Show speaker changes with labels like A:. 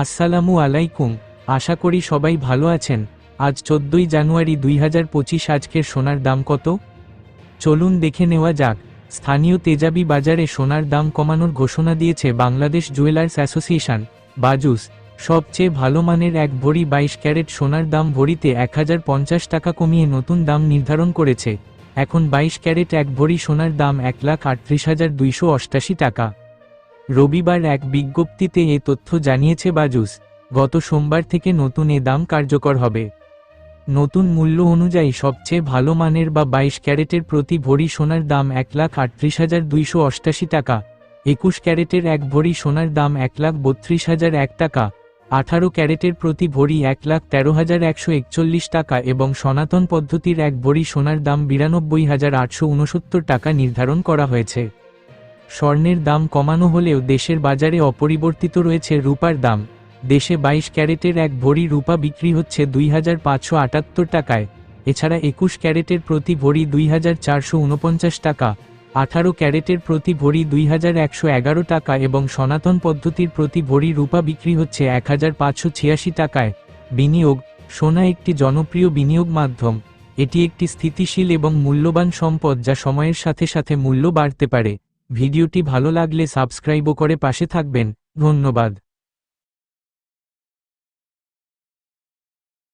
A: আসসালামু আলাইকুম, আশা করি সবাই ভালো আছেন। আজ চোদ্দই জানুয়ারি দুই হাজার পঁচিশ আজকের সোনার দাম কত? চলুন দেখে নেওয়া যাক। স্থানীয় তেজাবি বাজারে সোনার দাম কমানোর ঘোষণা দিয়েছে বাংলাদেশ জুয়েলার্স অ্যাসোসিয়েশন, বাজুস। সবচেয়ে ভালো মানের এক ভরি বাইশ ক্যারেট সোনার দাম ভরিতে এক হাজার পঞ্চাশ টাকা কমিয়ে নতুন দাম নির্ধারণ করেছে। এখন বাইশ ক্যারেট এক ভরি সোনার দাম এক লাখ আটত্রিশ হাজার দুইশো অষ্টাশি টাকা। রবিবার এক বিজ্ঞপ্তিতে এ তথ্য জানিয়েছে বাজুস, গত সোমবার থেকে নতুন এ দাম কার্যকর হবে। নতুন মূল্য অনুযায়ী সবচেয়ে ভালো মানের বা বাইশ ক্যারেটের প্রতি ভরি সোনার দাম এক লাখ আটত্রিশ হাজার দুইশো অষ্টাশি টাকা, একুশ ক্যারেটের এক ভরি সোনার দাম এক লাখ বত্রিশ হাজার এক টাকা, আঠারো ক্যারেটের প্রতি ভরি এক লাখ তেরো হাজার একশো একচল্লিশ টাকা এবং সনাতন পদ্ধতির এক ভরি সোনার দাম বিরানব্বই হাজার আটশো উনসত্তর টাকা নির্ধারণ করা হয়েছে। স্বর্ণের দাম কমানো হলেও দেশের বাজারে অপরিবর্তিত রয়েছে রূপার দাম। দেশে বাইশ ক্যারেটের এক ভরি রূপা বিক্রি হচ্ছে দুই হাজার পাঁচশো আটাত্তর টাকায়। এছাড়া একুশ ক্যারেটের প্রতি ভরি দুই হাজার চারশো উনপঞ্চাশ টাকা, আঠারো ক্যারেটের প্রতি ভরি দুই হাজার একশো এগারো টাকা এবং সনাতন পদ্ধতির প্রতি ভরি রূপা বিক্রি হচ্ছে এক হাজার পাঁচশো ছিয়াশি টাকায়। বিনিয়োগ, সোনা একটি জনপ্রিয় বিনিয়োগ মাধ্যম। এটি একটি স্থিতিশীল এবং মূল্যবান সম্পদ যা সময়ের সাথে সাথে মূল্য বাড়তে পারে। ভিডিওটি ভালো লাগলে সাবস্ক্রাইবও করে পাশে থাকবেন। ধন্যবাদ।